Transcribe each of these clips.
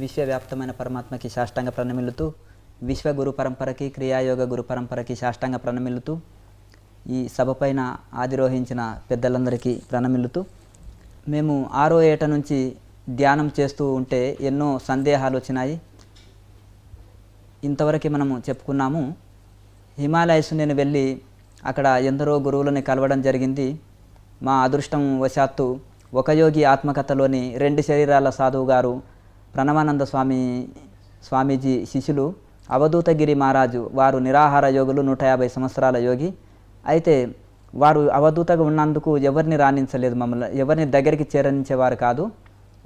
విశ్వవ్యాప్తమైన పరమాత్మకి సాష్టాంగ ప్రణమిల్లుతూ విశ్వగురు పరంపరకి క్రియాయోగ గురు పరంపరకి సాష్టాంగ ప్రణమిల్లుతూ ఈ సభ పైన ఆదిరోహించిన పెద్దలందరికీ ప్రణమిల్లుతూ మేము ఆరో ఏట నుంచి ధ్యానం చేస్తూ ఉంటే ఎన్నో సందేహాలు వచ్చినాయి. ఇంతవరకు మనము చెప్పుకున్నాము హిమాలయస్ నేను వెళ్ళి అక్కడ ఎందరో గురువులని కలవడం జరిగింది. మా అదృష్టం వశాత్తు ఒక యోగి ఆత్మకథలోని రెండు శరీరాల సాధువు గారు ప్రణవానంద స్వామి స్వామీజీ శిష్యులు అవధూతగిరి మహారాజు వారు నిరాహార యోగులు నూట యాభై సంవత్సరాల యోగి. అయితే వారు అవధూతగా ఉన్నందుకు ఎవరిని రాణించలేదు మమ్మల్ని ఎవరిని దగ్గరికి చేరనించేవారు కాదు.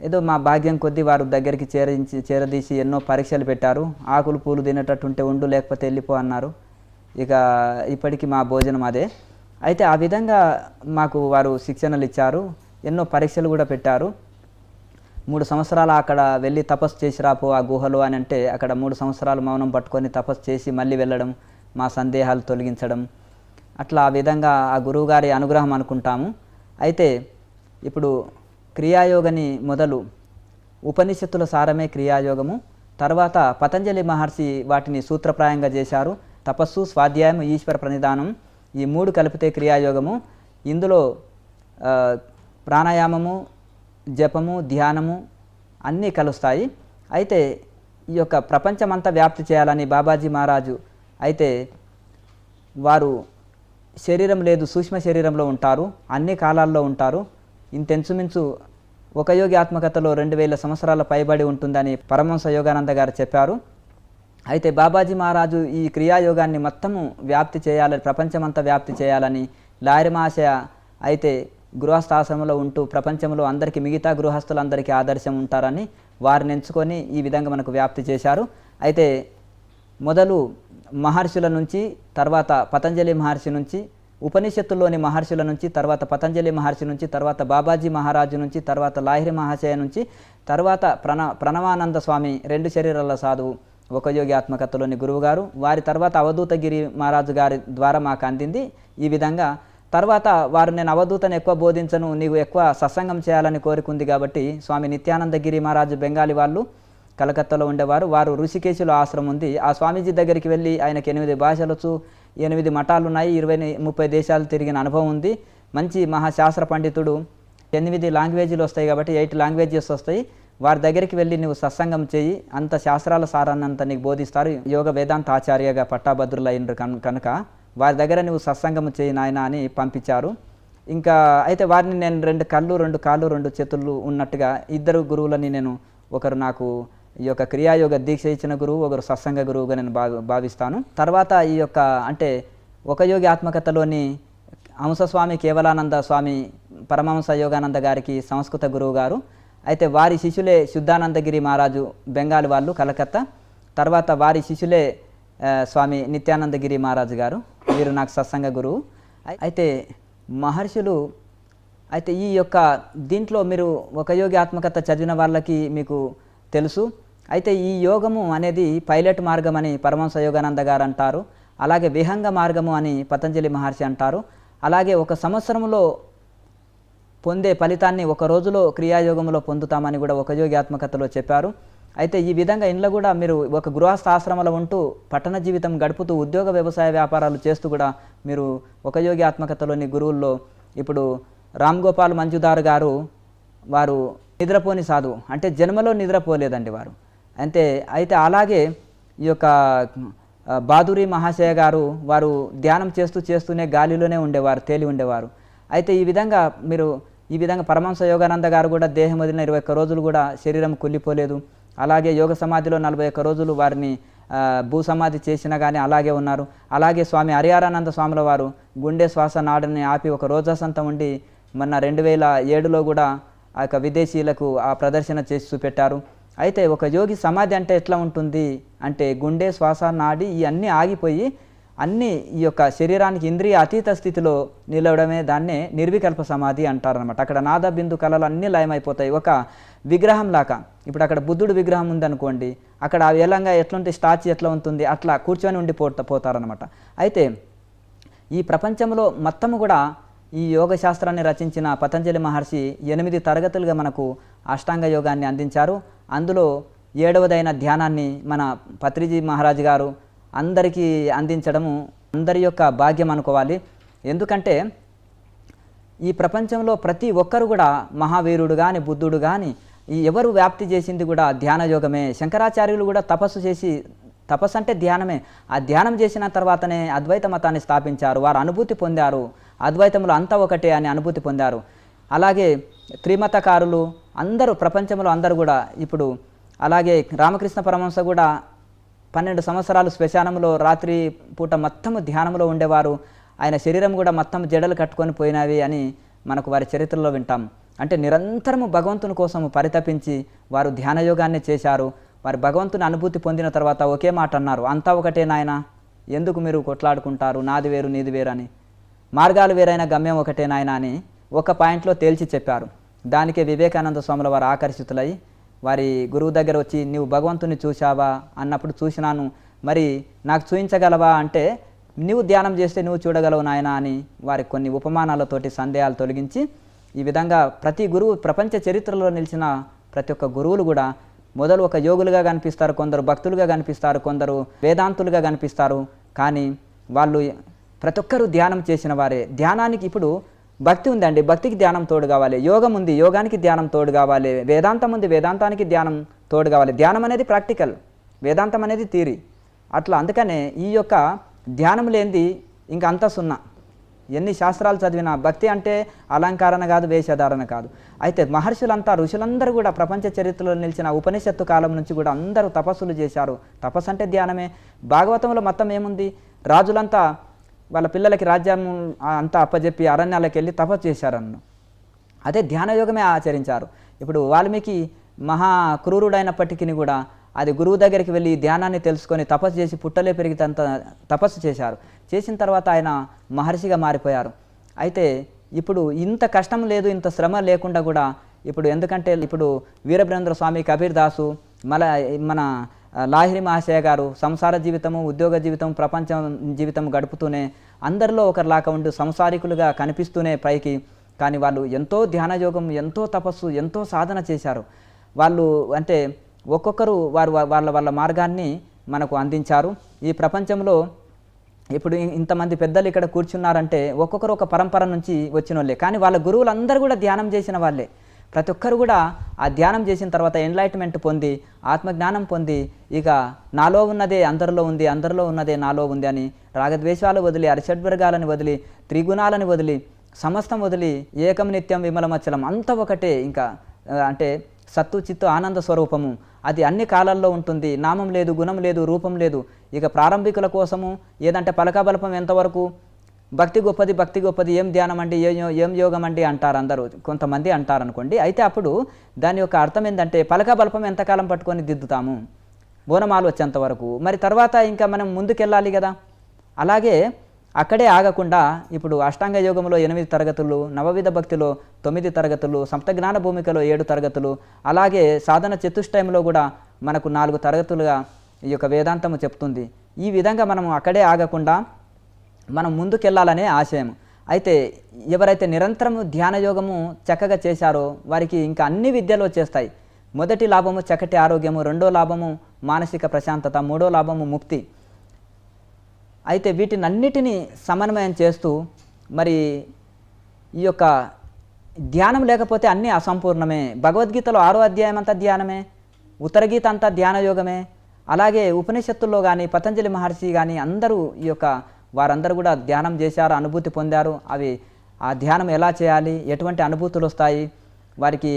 ఏదో మా భాగ్యం కొద్దీ వారు దగ్గరికి చేరించి చేరదీసి ఎన్నో పరీక్షలు పెట్టారు. ఆకులు పూలు తినేటట్టుంటే ఉండు లేకపోతే వెళ్ళిపో అన్నారు. ఇక ఇప్పటికీ మా భోజనం అదే. అయితే ఆ విధంగా మాకు వారు శిక్షణలు ఇచ్చారు. ఎన్నో పరీక్షలు కూడా పెట్టారు. మూడు సంవత్సరాలు అక్కడ వెళ్ళి తపస్సు చేసి రాపో ఆ గుహలో అని అంటే అక్కడ మూడు సంవత్సరాలు మౌనం పట్టుకొని తపస్సు చేసి మళ్ళీ వెళ్ళడం మా సందేహాలు తొలగించడం. అట్లా ఆ విధంగా ఆ గురువుగారి అనుగ్రహం అనుకుంటాము. అయితే ఇప్పుడు క్రియాయోగని మొదలు ఉపనిషత్తుల సారమే క్రియాయోగము. తర్వాత పతంజలి మహర్షి వాటిని సూత్రప్రాయంగా చేశారు. తపస్సు స్వాధ్యాయం ఈశ్వర ప్రనిధానం ఈ మూడు కలిపితే క్రియాయోగము. ఇందులో ప్రాణాయామము జపము ధ్యానము అన్నీ కలుస్తాయి. అయితే ఈ యొక్క ప్రపంచమంతా వ్యాప్తి చేయాలని బాబాజీ మహారాజు అయితే వారు శరీరం లేదు సూక్ష్మ శరీరంలో ఉంటారు అన్ని కాలాల్లో ఉంటారు. ఇంతెంచుమించు ఒక యోగి ఆత్మకథలో రెండు వేల సంవత్సరాల పైబడి ఉంటుందని పరమహంస యోగానంద గారు చెప్పారు. అయితే బాబాజీ మహారాజు ఈ క్రియాయోగాన్ని మొత్తము వ్యాప్తి చేయాలని ప్రపంచమంతా వ్యాప్తి చేయాలని లాయరి మహాశయ అయితే గృహస్థాశ్రమంలో ఉంటూ ప్రపంచంలో అందరికీ మిగతా గృహస్థులందరికీ ఆదర్శం ఉంటారని వారిని ఎంచుకొని ఈ విధంగా మనకు వ్యాప్తి చేశారు. అయితే మొదలు మహర్షుల నుంచి తర్వాత పతంజలి మహర్షి నుంచి ఉపనిషత్తుల్లోని మహర్షుల నుంచి తర్వాత పతంజలి మహర్షి నుంచి తర్వాత బాబాజీ మహారాజు నుంచి తర్వాత లాహిరి మహాశయ నుంచి తర్వాత ప్రణవ ప్రణవానంద స్వామి రెండు శరీరాల సాధువు ఆత్మకథలోని గురువుగారు. వారి తర్వాత అవధూతగిరి మహారాజు గారి ద్వారా మాకు అందింది. ఈ విధంగా తర్వాత వారు నేను అవధూతను ఎక్కువ బోధించను నీవు ఎక్కువ సత్సంగం చేయాలని కోరుకుంది కాబట్టి స్వామి నిత్యానందగిరి మహారాజు బెంగాలీ వాళ్ళు కలకత్తాలో ఉండేవారు. వారు ఋషికేశులో ఆశ్రమం ఉంది. ఆ స్వామీజీ దగ్గరికి వెళ్ళి ఆయనకు ఎనిమిది భాషలొచ్చు ఎనిమిది మఠాలు ఉన్నాయి ఇరవై ముప్పై దేశాలు తిరిగిన అనుభవం ఉంది. మంచి మహాశాస్త్ర పండితుడు. ఎనిమిది లాంగ్వేజీలు వస్తాయి కాబట్టి ఎయిట్ లాంగ్వేజెస్ వస్తాయి. వారి దగ్గరికి వెళ్ళి నువ్వు సత్సంగం చేయి అంత శాస్త్రాల సారాన్నంత నీకు బోధిస్తారు. యోగ వేదాంత ఆచార్యగా పట్టాభద్రులు అయినరు కనుక వారి దగ్గర నువ్వు సత్సంగం చేయి నాయన అని పంపించారు. ఇంకా అయితే వారిని నేను రెండు కళ్ళు రెండు కాళ్ళు రెండు చేతులు ఉన్నట్టుగా ఇద్దరు గురువులని నేను ఒకరు నాకు ఈ యొక్క క్రియాయోగ దీక్ష ఇచ్చిన గురువు ఒకరు సత్సంగ గురువుగా నేను భావి భావిస్తాను. తర్వాత ఈ యొక్క అంటే ఒక యోగి ఆత్మకథలోని హంసస్వామి కేవలానంద స్వామి పరమహంస యోగానంద గారికి సంస్కృత గురువు గారు. అయితే వారి శిష్యులే శుద్ధానందగిరి మహారాజు బెంగాల్ వాళ్ళు కలకత్తా. తర్వాత వారి శిష్యులే స్వామి నిత్యానందగిరి మహారాజు గారు. వీరు నాకు సత్సంగ గురువు. అయితే మహర్షులు అయితే ఈ యొక్క దీంట్లో మీరు ఒక యోగి ఆత్మకథ చదివిన వాళ్ళకి మీకు తెలుసు. అయితే ఈ యోగము అనేది పైలట్ మార్గం అని పరమహంస యోగానంద గారు అంటారు. అలాగే విహంగ మార్గము అని పతంజలి మహర్షి అంటారు. అలాగే ఒక సంవత్సరంలో పొందే ఫలితాన్ని ఒక రోజులో క్రియాయోగంలో పొందుతామని కూడా ఒక యోగి ఆత్మకథలో చెప్పారు. అయితే ఈ విధంగా ఇంట్లో కూడా మీరు ఒక గృహస్థ ఆశ్రమంలో ఉంటూ పట్టణ జీవితం గడుపుతూ ఉద్యోగ వ్యవసాయ వ్యాపారాలు చేస్తూ కూడా మీరు ఒక యోగి ఆత్మకథలోని గురువుల్లో ఇప్పుడు రామ్ గోపాల్ మంజుదార్ గారు వారు నిద్రపోని సాధువు. అంటే జన్మలో నిద్రపోలేదండి వారు. అంతే అయితే అలాగే ఈ యొక్క బాదురి మహాశయ గారు వారు ధ్యానం చేస్తూ చేస్తూనే గాలిలోనే ఉండేవారు తేలి ఉండేవారు. అయితే ఈ విధంగా మీరు ఈ విధంగా పరమహంస యోగానంద గారు కూడా దేహం వదిలిన ఇరవై ఒక్క రోజులు కూడా శరీరం కుళ్ళిపోలేదు. అలాగే యోగ సమాధిలో నలభై ఒక్క రోజులు వారిని భూసమాధి భూ సమాధి చేసినా కానీ అలాగే ఉన్నారు. అలాగే స్వామి హరిహరానంద స్వాముల వారు గుండె శ్వాస నాడని ఆపి ఒక రోజాసంతం ఉండి మొన్న రెండు వేల ఏడులో కూడా ఆ యొక్క విదేశీయులకు ఆ ప్రదర్శన చేసి చూపెట్టారు. అయితే ఒక యోగి సమాధి అంటే ఎట్లా ఉంటుంది అంటే గుండె శ్వాస నాడి ఇవన్నీ ఆగిపోయి అన్ని ఈ యొక్క శరీరానికి ఇంద్రియ అతీత స్థితిలో నిలవడమే దాన్నే నిర్వికల్ప సమాధి అంటారనమాట అక్కడ నాద బిందు కళలు అన్నీ లయమైపోతాయి. ఒక విగ్రహం లాగా. ఇప్పుడు అక్కడ బుద్ధుడు విగ్రహం ఉందనుకోండి అక్కడ ఆ వేలంగా ఎట్లుంటే స్టాచ్యూ ఎట్లా ఉంటుంది అట్లా కూర్చొని ఉండి పోత పోతారనమాట అయితే ఈ ప్రపంచంలో మొత్తము కూడా ఈ యోగ శాస్త్రాన్ని రచించిన పతంజలి మహర్షి ఎనిమిది తరగతులుగా మనకు అష్టాంగ యోగాన్ని అందించారు. అందులో ఏడవదైన ధ్యానాన్ని మన పత్రిజీ మహారాజు గారు అందరికీ అందించడము అందరి యొక్క భాగ్యం అనుకోవాలి. ఎందుకంటే ఈ ప్రపంచంలో ప్రతి ఒక్కరు కూడా మహావీరుడు కానీ బుద్ధుడు కానీ ఈ ఎవరు వ్యాప్తి చేసింది కూడా ధ్యాన యోగమే. శంకరాచార్యులు కూడా తపస్సు చేసి తపస్సు అంటే ధ్యానమే. ఆ ధ్యానం చేసిన తర్వాతనే అద్వైత మతాన్ని స్థాపించారు. వారు అనుభూతి పొందారు. అద్వైతంలో అంతా ఒకటే అని అనుభూతి పొందారు. అలాగే త్రిమతకారులు అందరూ ప్రపంచంలో అందరూ కూడా ఇప్పుడు అలాగే రామకృష్ణ పరమహంస కూడా పన్నెండు సంవత్సరాలు శ్మశానంలో రాత్రి పూట మొత్తము ధ్యానంలో ఉండేవారు. ఆయన శరీరం కూడా మొత్తం జడలు కట్టుకొని పోయినవి అని మనకు వారి చరిత్రలో వింటాం. అంటే నిరంతరము భగవంతుని కోసం పరితపించి వారు ధ్యానయోగాన్ని చేశారు. వారి భగవంతుని అనుభూతి పొందిన తర్వాత ఒకే మాట అన్నారు అంతా ఒకటే నాయన ఎందుకు మీరు కొట్లాడుకుంటారు? నాది వేరు నీది వేరు అని. మార్గాలు వేరైన గమ్యం ఒకటే నాయన అని ఒక పాయింట్లో తేల్చి చెప్పారు. దానికే వివేకానంద స్వాముల వారు ఆకర్షితులై వారి గురువు దగ్గర వచ్చి నీవు భగవంతుని చూశావా? అన్నప్పుడు చూసినాను. మరి నాకు చూపించగలవా అంటే నీవు ధ్యానం చేస్తే నువ్వు చూడగలవు నాయన అని వారి కొన్ని ఉపమానాలతోటి సందేహాలు తొలగించి ఈ విధంగా ప్రతి గురువు ప్రపంచ చరిత్రలో నిలిచిన ప్రతి ఒక్క గురువులు కూడా మొదలు ఒక యోగులుగా కనిపిస్తారు కొందరు భక్తులుగా కనిపిస్తారు కొందరు వేదాంతులుగా కనిపిస్తారు. కానీ వాళ్ళు ప్రతి ఒక్కరూ ధ్యానం చేసిన వారే. ధ్యానానికి ఇప్పుడు భక్తి ఉందండి భక్తికి ధ్యానం తోడు కావాలి. యోగం ఉంది యోగానికి ధ్యానం తోడు కావాలి. వేదాంతం ఉంది వేదాంతానికి ధ్యానం తోడు కావాలి. ధ్యానం అనేది ప్రాక్టికల్ వేదాంతం అనేది థీరీ అట్లా అందుకనే ఈ యొక్క ధ్యానం లేనిది ఇంక అంతా సున్నా. ఎన్ని శాస్త్రాలు చదివినా భక్తి అంటే అలంకారణ కాదు వేషధారణ కాదు. అయితే మహర్షులంతా ఋషులందరూ కూడా ప్రపంచ చరిత్రలో నిలిచిన ఉపనిషత్తు కాలం నుంచి కూడా అందరూ తపస్సులు చేశారు. తపస్సు అంటే ధ్యానమే. భాగవతంలో మొత్తం ఏముంది? రాజులంతా వాళ్ళ పిల్లలకి రాజ్యం అంతా అప్పజెప్పి అరణ్యాలకు వెళ్ళి తపస్సు చేశారన్ను. అదే ధ్యానయోగమే ఆచరించారు. ఇప్పుడు వాల్మీకి మహా క్రూరుడైనప్పటికీ కూడా అది గురువు దగ్గరికి వెళ్ళి ధ్యానాన్ని తెలుసుకొని తపస్సు చేసి పుట్టలే పెరిగితంత తపస్సు చేశారు. చేసిన తర్వాత ఆయన మహర్షిగా మారిపోయారు. అయితే ఇప్పుడు ఇంత కష్టం లేదు ఇంత శ్రమ లేకుండా కూడా ఇప్పుడు ఎందుకంటే ఇప్పుడు వీరభ్రేంద్ర స్వామి కబీర్ దాసు మల మన లాహిరి మహాశయ గారు సంసార జీవితము ఉద్యోగ జీవితం ప్రపంచం జీవితం గడుపుతూనే అందరిలో ఒకరిలాగా ఉండి సంసారికులుగా కనిపిస్తూనే పైకి కానీ వాళ్ళు ఎంతో ధ్యానయోగం ఎంతో తపస్సు ఎంతో సాధన చేశారు. వాళ్ళు అంటే ఒక్కొక్కరు వారు వాళ్ళ వాళ్ళ మార్గాన్ని మనకు అందించారు. ఈ ప్రపంచంలో ఇప్పుడు ఇంతమంది పెద్దలు ఇక్కడ కూర్చున్నారంటే ఒక్కొక్కరు ఒక పరంపర నుంచి వచ్చిన వాళ్ళే కానీ వాళ్ళ గురువులందరూ కూడా ధ్యానం చేసిన వాళ్ళే. ప్రతి ఒక్కరు కూడా ఆ ధ్యానం చేసిన తర్వాత ఎన్లైట్మెంట్ పొంది ఆత్మజ్ఞానం పొంది ఇక నాలో ఉన్నదే అందరిలో ఉంది అందరిలో ఉన్నదే నాలో ఉంది అని రాగద్వేషాలు వదిలి అరిషడ్వర్గాలను వదిలి త్రిగుణాలను వదిలి సమస్తం వదిలి ఏకం నిత్యం విమలమచ్చలం అంత ఒకటే ఇంకా అంటే సత్తు చిత్తు ఆనంద స్వరూపము. అది అన్ని కాలాల్లో ఉంటుంది. నామం లేదు గుణం లేదు రూపం లేదు. ఇక ప్రారంభికుల కోసము ఏదంటే పలకాబలపం ఎంతవరకు? భక్తి గొప్పది భక్తి గొప్పది ఏం ధ్యానం అండి ఏం యో- ఏం యోగం అండి అంటారు అందరూ. కొంతమంది అంటారు అనుకోండి అయితే అప్పుడు దాని యొక్క అర్థం ఏంటంటే పలకాబలపం ఎంతకాలం పట్టుకొని దిద్దుతాము? బోనమాలు వచ్చేంత వరకు. మరి తర్వాత ఇంకా మనం ముందుకెళ్ళాలి కదా? అలాగే అక్కడే ఆగకుండా ఇప్పుడు అష్టాంగ యోగంలో ఎనిమిది తరగతులు నవవిధ భక్తిలో తొమ్మిది తరగతులు సప్తజ్ఞాన భూమికలో ఏడు తరగతులు అలాగే సాధన చతుష్టయంలో కూడా మనకు నాలుగు తరగతులుగా ఈ యొక్క వేదాంతము చెప్తుంది. ఈ విధంగా మనం అక్కడే ఆగకుండా మనం ముందుకెళ్ళాలనే ఆశయం. అయితే ఎవరైతే నిరంతరము ధ్యానయోగము చక్కగా చేశారో వారికి ఇంకా అన్ని విద్యలు వచ్చేస్తాయి. మొదటి లాభము చక్కటి ఆరోగ్యము రెండో లాభము మానసిక ప్రశాంతత మూడో లాభము ముక్తి. అయితే వీటిని అన్నిటినీ సమన్వయం చేస్తూ మరి ఈ యొక్క ధ్యానం లేకపోతే అన్నీ అసంపూర్ణమే. భగవద్గీతలో ఆరో అధ్యాయం అంతా ధ్యానమే ఉత్తరగీత అంతా ధ్యానయోగమే అలాగే ఉపనిషత్తుల్లో కానీ పతంజలి మహర్షి కానీ అందరూ ఈ యొక్క వారందరూ కూడా ధ్యానం చేశారు అనుభూతి పొందారు. అవి ఆ ధ్యానం ఎలా చేయాలి ఎటువంటి అనుభూతులు వస్తాయి వారికి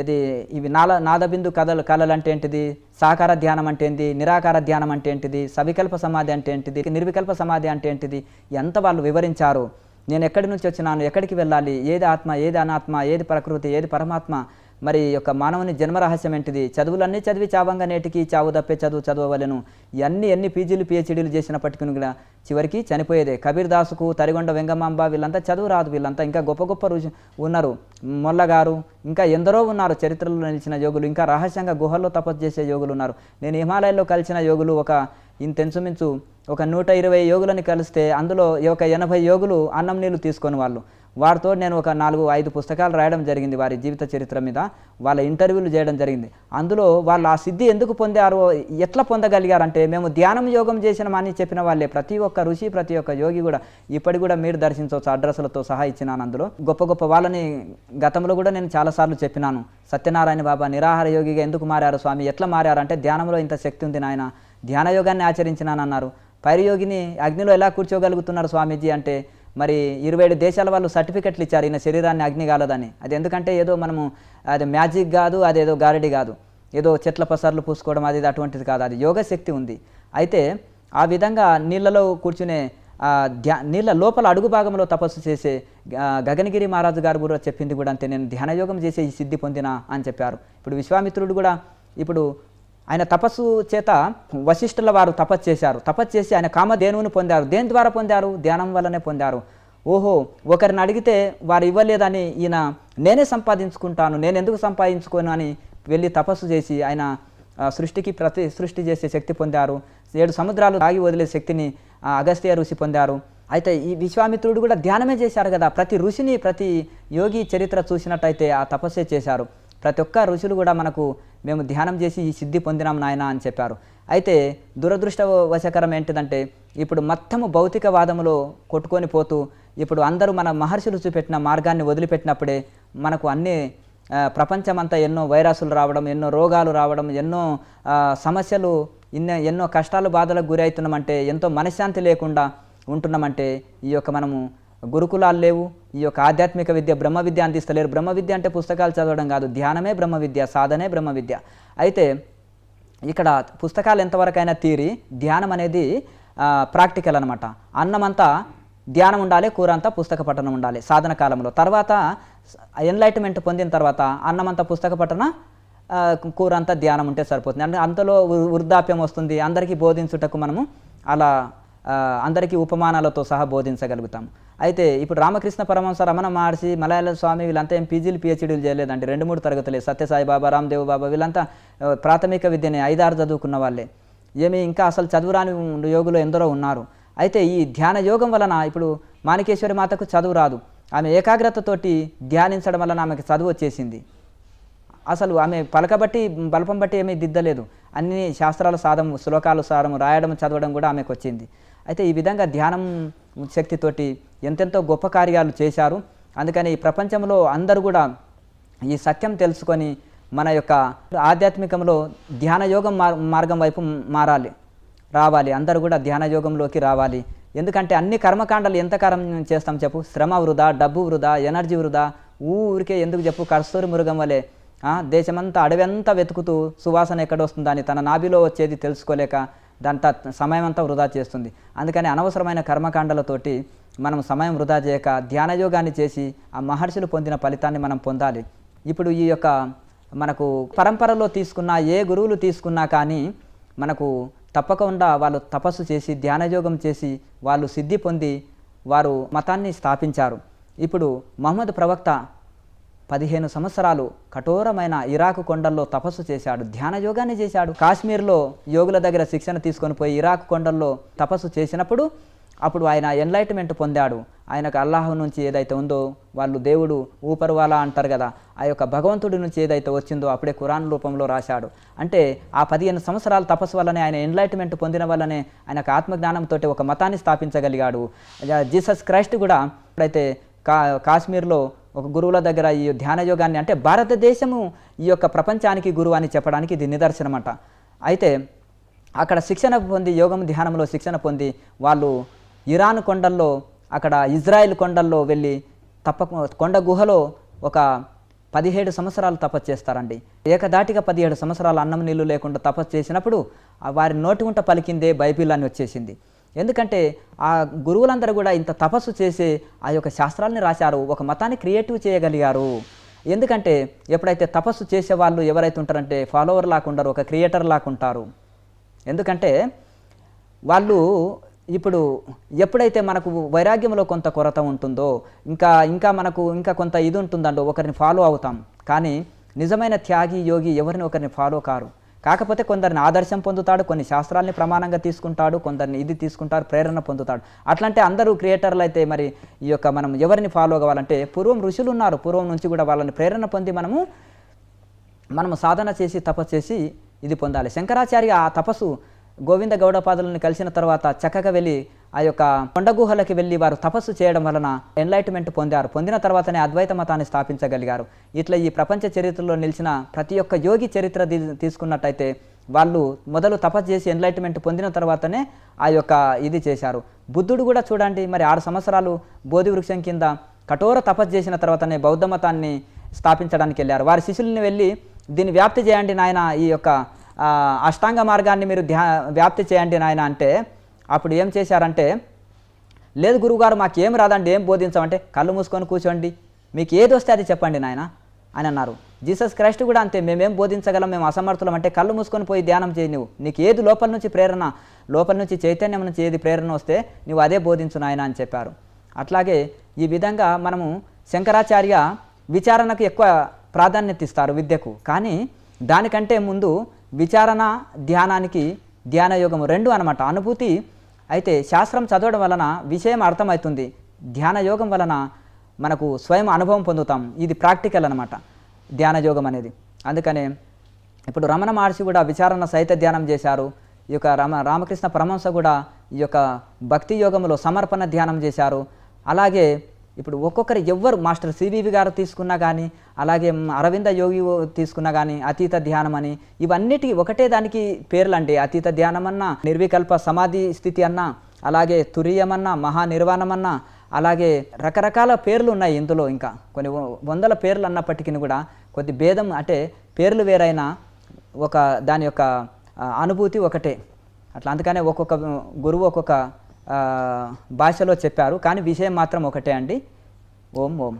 ఇది ఇవి నాల నాదబిందు కథలు కళలు అంటే ఏంటిది సాకార ధ్యానం అంటే ఏంటి నిరాకార ధ్యానం అంటే ఏంటిది సవికల్ప సమాధి అంటే ఏంటిది నిర్వికల్ప సమాధి అంటే ఏంటిది ఎంత వాళ్ళు వివరించారు నేను ఎక్కడి నుంచి వచ్చినాను ఎక్కడికి వెళ్ళాలి ఏది ఆత్మ ఏది అనాత్మ ఏది ప్రకృతి ఏది పరమాత్మ మరి యొక్క మానవుని జన్మ రహస్యం ఏంటిది? చదువులన్నీ చదివి చావంగా నేటికి చావు తప్పే చదువు చదవవలను. ఇవన్నీ ఎన్ని పీజీలు పిహెచ్డీలు చేసినప్పటికీ కూడా చివరికి చనిపోయేదే. కబీర్ దాసుకు తరిగొండ వెంగమాంబ వీళ్ళంతా చదువు రాదు వీళ్ళంతా. ఇంకా గొప్ప గొప్ప రుచి ఉన్నారు. మొల్లగారు ఇంకా ఎందరో ఉన్నారు. చరిత్రలో నిలిచిన యోగులు ఇంకా రహస్యంగా గుహల్లో తపస్సు చేసే యోగులు ఉన్నారు. నేను హిమాలయాల్లో కలిసిన యోగులు ఒక ఇంతెంచుమించు ఒక నూట ఇరవై యోగులని కలిస్తే అందులో ఒక ఎనభై యోగులు అన్నం నీళ్ళు తీసుకొని వాళ్ళు. వారితో నేను ఒక నాలుగు ఐదు పుస్తకాలు రాయడం జరిగింది వారి జీవిత చరిత్ర మీద వాళ్ళ ఇంటర్వ్యూలు చేయడం జరిగింది. అందులో వాళ్ళు ఆ సిద్ధి ఎందుకు పొందారు ఎట్లా పొందగలిగారంటే మేము ధ్యానం యోగం చేసినామని చెప్పిన వాళ్ళే. ప్రతి ఒక్క ఋషి ప్రతి ఒక్క యోగి కూడా ఇప్పటి కూడా మీరు దర్శించవచ్చు అడ్రస్లతో సహా ఇచ్చినాను అందులో. గొప్ప గొప్ప వాళ్ళని గతంలో కూడా నేను చాలాసార్లు చెప్పినాను. సత్యనారాయణ బాబా నిరాహార యోగిగా ఎందుకు మారారు స్వామి ఎట్లా మారారంటే ధ్యానంలో ఇంత శక్తి ఉంది నాయన ధ్యాన యోగాన్ని ఆచరించినానన్నారు. పైరయోగిని అగ్నిలో ఎలా కూర్చోగలుగుతున్నారు స్వామీజీ అంటే మరి ఇరవై ఏడు దేశాల వాళ్ళు సర్టిఫికెట్లు ఇచ్చారు ఈయన శరీరాన్ని అగ్ని కాలదని అది ఎందుకంటే ఏదో మనము అది మ్యాజిక్ కాదు అదేదో గారడి కాదు. ఏదో చెట్ల పసర్లు పూసుకోవడం అది అటువంటిది కాదు. అది యోగ శక్తి ఉంది. అయితే ఆ విధంగా నీళ్ళలో కూర్చునే ధ్యా నీళ్ళ లోపల అడుగు భాగంలో తపస్సు చేసే గగనగిరి మహారాజు గారు కూడా చెప్పింది కూడా అంతే. నేను ధ్యానయోగం చేసే ఈ సిద్ధి పొందిన అని చెప్పారు. ఇప్పుడు విశ్వామిత్రుడు కూడా ఇప్పుడు ఆయన తపస్సు చేత వశిష్ఠుల వారు తపస్సు చేశారు. తపస్సు చేసి ఆయన కామధేనువుని పొందారు. దేని ద్వారా పొందారు? ధ్యానం వల్లనే పొందారు. ఓహో ఒకరిని అడిగితే వారు ఇవ్వలేదని ఈయన నేనే సంపాదించుకుంటాను నేను ఎందుకు సంపాదించుకోను అని వెళ్ళి తపస్సు చేసి ఆయన సృష్టికి ప్రతి సృష్టి చేసే శక్తి పొందారు. ఏడు సముద్రాలు తాగి వదిలే శక్తిని అగస్త్య ఋషి పొందారు. అయితే ఈ విశ్వామిత్రుడు కూడా ధ్యానమే చేశారు కదా. ప్రతి ఋషిని ప్రతి యోగి చరిత్ర చూసినట్టయితే ఆ తపస్సే చేశారు. ప్రతి ఒక్క ఋషులు కూడా మనకు మేము ధ్యానం చేసి ఈ సిద్ధి పొందినాం నాయన అని చెప్పారు. అయితే దురదృష్టవశకరం ఏంటిదంటే ఇప్పుడు మొత్తము భౌతికవాదములో కొట్టుకొని పోతూ ఇప్పుడు అందరూ మన మహర్షులు చూపెట్టిన మార్గాన్ని వదిలిపెట్టినప్పుడే మనకు అన్ని ప్రపంచమంతా ఎన్నో వైరస్లు రావడం ఎన్నో రోగాలు రావడం ఎన్నో సమస్యలు ఇన్న ఎన్నో కష్టాలు బాధలకు గురి అవుతున్నామంటే ఎంతో మనశ్శాంతి లేకుండా ఉంటున్నామంటే ఈ యొక్క మనము గురుకులాలు లేవు. ఈ యొక్క ఆధ్యాత్మిక విద్య బ్రహ్మ విద్య అందిస్తలేరు. బ్రహ్మ విద్య అంటే పుస్తకాలు చదవడం కాదు. ధ్యానమే బ్రహ్మ విద్య సాధనే బ్రహ్మ విద్య. అయితే ఇక్కడ పుస్తకాలు ఎంతవరకైనా తీరి ధ్యానం అనేది ప్రాక్టికల్ అనమాట అన్నమంతా ధ్యానం ఉండాలి కూర అంతా పుస్తక పఠనం ఉండాలి సాధన కాలంలో. తర్వాత ఎన్లైట్మెంట్ పొందిన తర్వాత అన్నమంతా పుస్తక పఠన కూర అంతా ధ్యానం ఉంటే సరిపోతుంది. అంటే అంతలో వృద్ధాప్యం వస్తుంది. అందరికీ బోధించుటకు మనము అలా అందరికీ ఉపమానాలతో సహా బోధించగలుగుతాం. అయితే ఇప్పుడు రామకృష్ణ పరమహంస రమణ మహర్షి మలయాళ స్వామి వీళ్ళంతా ఏం పీజీలు పిహెచ్డీలు చేయలేదండి. రెండు మూడు తరగతులే. సత్యసాయి బాబా రామ్దేవ్ బాబా వీళ్ళంతా ప్రాథమిక విద్యని ఐదారు చదువుకున్న వాళ్ళే. ఏమి ఇంకా అసలు చదువురాని యోగులు ఎందరో ఉన్నారు. అయితే ఈ ధ్యాన యోగం వలన ఇప్పుడు మాణికేశ్వరి మాతకు చదువు రాదు. ఆమె ఏకాగ్రతతోటి ధ్యానించడం వలన ఆమెకు చదువు వచ్చేసింది. అసలు ఆమె పలకబట్టి బలపం బట్టి ఏమీ దిద్దలేదు. అన్ని శాస్త్రాల సాధం శ్లోకాలు సారం రాయడం చదవడం కూడా ఆమెకు వచ్చింది. అయితే ఈ విధంగా ధ్యానం శక్తితోటి ఎంతెంతో గొప్ప కార్యాలు చేశారు. అందుకని ఈ ప్రపంచంలో అందరూ కూడా ఈ సత్యం తెలుసుకొని మన యొక్క ఆధ్యాత్మికంలో ధ్యాన యోగం మార్గం వైపు మారాలి రావాలి. అందరూ కూడా ధ్యాన యోగంలోకి రావాలి. ఎందుకంటే అన్ని కర్మకాండలు ఎంత కర్మ చేస్తాం చెప్పు? శ్రమ వృధా డబ్బు వృధా ఎనర్జీ వృధా. ఊరికే ఎందుకు చెప్పు? కస్తూరి మృగం వలె దేశమంతా అడవంతా వెతుకుతూ సువాసన ఎక్కడ వస్తుందని తన నాభిలో వచ్చేది తెలుసుకోలేక దాంత సమయం అంతా వృధా చేస్తుంది. అందుకని అనవసరమైన కర్మకాండలతోటి మనం సమయం వృధా చేయక ధ్యానయోగాన్ని చేసి ఆ మహర్షులు పొందిన ఫలితాన్ని మనం పొందాలి. ఇప్పుడు ఈ యొక్క మనకు పరంపరలో తీసుకున్న ఏ గురువులు తీసుకున్నా కానీ మనకు తప్పకుండా వాళ్ళు తపస్సు చేసి ధ్యానయోగం చేసి వాళ్ళు సిద్ధి పొంది వారు మతాన్ని స్థాపించారు. ఇప్పుడు మహమ్మద్ ప్రవక్త పదిహేను సంవత్సరాలు కఠోరమైన ఇరాకు కొండల్లో తపస్సు చేశాడు ధ్యాన యోగాన్ని చేశాడు. కాశ్మీర్లో యోగుల దగ్గర శిక్షణ తీసుకొని పోయి ఇరాకు కొండల్లో తపస్సు చేసినప్పుడు అప్పుడు ఆయన ఎన్లైట్మెంట్ పొందాడు. ఆయనకు అల్లాహ్ నుంచి ఏదైతే ఉందో వాళ్ళు దేవుడు ఊపరువాలా అంటారు కదా ఆ యొక్క భగవంతుడి నుంచి ఏదైతే వచ్చిందో అప్పుడే కురాన్ రూపంలో రాశాడు. అంటే ఆ పదిహేను సంవత్సరాల తపస్సు వల్లనే ఆయన ఎన్లైట్మెంట్ పొందిన వల్లనే ఆయనకు ఆత్మజ్ఞానంతో ఒక మతాన్ని స్థాపించగలిగాడు. జీసస్ క్రైస్ట్ కూడా ఇప్పుడైతే కా కాశ్మీర్లో ఒక గురువుల దగ్గర ఈ ధ్యాన యోగాన్ని అంటే భారతదేశము ఈ యొక్క ప్రపంచానికి గురువు అని చెప్పడానికి ఇది నిదర్శనమట. అయితే అక్కడ శిక్షణ పొంది యోగం ధ్యానంలో శిక్షణ పొంది వాళ్ళు ఇరాన్ కొండల్లో అక్కడ ఇజ్రాయెల్ కొండల్లో వెళ్ళి తప్పక కొండ గుహలో ఒక పదిహేడు సంవత్సరాలు తపస్సు చేస్తారండి. ఏకదాటిగా పదిహేడు సంవత్సరాలు అన్నం నీళ్ళు లేకుండా తపస్సు చేసినప్పుడు వారి నోటి ఉంట పలికిందే బైబిల్ అని వచ్చేసింది. ఎందుకంటే ఆ గురువులందరూ కూడా ఇంత తపస్సు చేసి ఆ యొక్క శాస్త్రాలని రాశారు ఒక మతాన్ని క్రియేటివ్ చేయగలిగారు. ఎందుకంటే ఎప్పుడైతే తపస్సు చేసే వాళ్ళు ఎవరైతే ఉంటారంటే ఫాలోవర్ లాగా ఉండరు ఒక క్రియేటర్ లాగా ఉంటారు. ఎందుకంటే వాళ్ళు ఇప్పుడు ఎప్పుడైతే మనకు వైరాగ్యంలో కొంత కొరత ఉంటుందో ఇంకా ఇంకా మనకు ఇంకా కొంత ఇది ఉంటుందండో ఒకరిని ఫాలో అవుతాం. కానీ నిజమైన త్యాగి యోగి ఎవరిని ఒకరిని ఫాలో కారు? కాకపోతే కొందరిని ఆదర్శం పొందుతాడు కొన్ని శాస్త్రాల్ని ప్రమాణంగా తీసుకుంటాడు కొందరిని ఇది తీసుకుంటారు ప్రేరణ పొందుతాడు. అట్లాంటి అందరూ క్రియేటర్లు అయితే మరి ఈ యొక్క మనం ఎవరిని ఫాలో కావాలంటే పూర్వం ఋషులు ఉన్నారు. పూర్వం నుంచి కూడా వాళ్ళని ప్రేరణ పొంది మనము మనము సాధన చేసి తపస్సు చేసి ఇది పొందాలి. శంకరాచార్య ఆ తపస్సు గోవింద గౌడపాదులను కలిసిన తర్వాత చక్కగా వెళ్ళి ఆ యొక్క కొండగుహలకి వెళ్ళి వారు తపస్సు చేయడం వలన ఎన్లైట్మెంట్ పొందారు. పొందిన తర్వాతనే అద్వైత మతాన్ని స్థాపించగలిగారు. ఇట్లా ఈ ప్రపంచ చరిత్రలో నిలిచిన ప్రతి ఒక్క యోగి చరిత్ర తీసుకున్నట్టయితే వాళ్ళు మొదలు తపస్సు చేసి ఎన్లైట్మెంట్ పొందిన తర్వాతనే ఆ యొక్క ఇది చేశారు. బుద్ధుడు కూడా చూడండి మరి ఆరు సంవత్సరాలు బోధి వృక్షం కింద కఠోర తపస్సు చేసిన తర్వాతనే బౌద్ధ మతాన్ని స్థాపించడానికి వెళ్ళారు. వారి శిష్యుల్ని వెళ్ళి దీన్ని వ్యాప్తి చేయండి నాయన ఈ యొక్క అష్టాంగ మార్గాన్ని మీరు ధ్యా వ్యాప్తి చేయండి నాయన అంటే అప్పుడు ఏం చేశారంటే లేదు గురువుగారు మాకేం రాదండి ఏం బోధించమంటే కళ్ళు మూసుకొని కూర్చోండి. మీకు ఏది వస్తే అది చెప్పండి నాయన అని అన్నారు. జీసస్ క్రైస్ట్ కూడా అంతే మేమేం బోధించగలం మేము అసమర్థులం అంటే కళ్ళు మూసుకొని పోయి ధ్యానం చేయి నువ్వు నీకు ఏది లోపల నుంచి ప్రేరణ లోపల నుంచి చైతన్యం నుంచి ఏది ప్రేరణ వస్తే నువ్వు అదే బోధించు నాయన అని చెప్పారు. అట్లాగే ఈ విధంగా మనము శంకరాచార్య విచారణకు ఎక్కువ ప్రాధాన్యత ఇస్తారు విద్యకు. కానీ దానికంటే ముందు విచారణ ధ్యానానికి ధ్యాన యోగము రెండు అనమాట అనుభూతి అయితే శాస్త్రం చదవడం వలన విషయం అర్థమవుతుంది. ధ్యాన యోగం వలన మనకు స్వయం అనుభవం పొందుతాం. ఇది ప్రాక్టికల్ అనమాట ధ్యాన యోగం అనేది. అందుకనే ఇప్పుడు రమణ మహర్షి కూడా విచారణ సహిత ధ్యానం చేశారు. ఈ యొక్క రమ రామకృష్ణ పరమంశ కూడా ఈ యొక్క భక్తి యోగంలో సమర్పణ ధ్యానం చేశారు. అలాగే ఇప్పుడు ఒక్కొక్కరు ఎవ్వరు మాస్టర్ సివివి గారు తీసుకున్నా కానీ అలాగే అరవింద యోగి తీసుకున్నా కానీ అతీత ధ్యానం అని ఇవన్నిటికీ ఒకటే దానికి పేర్లండి. అతీత ధ్యానం అన్నా నిర్వికల్ప సమాధి స్థితి అన్నా అలాగే తురియమన్నా మహానిర్వాణమన్నా అలాగే రకరకాల పేర్లు ఉన్నాయి ఇందులో ఇంకా. కొన్ని వందల పేర్లు అన్నప్పటికీ కూడా కొద్ది భేదం అంటే పేర్లు వేరైనా ఒక దాని యొక్క అనుభూతి ఒకటే. అట్లా అందుకనే ఒక్కొక్క గురువు ఒక్కొక్క భాషలో చెప్పారు. కానీ విషయం మాత్రం ఒకటే అండి. ఓం ఓం.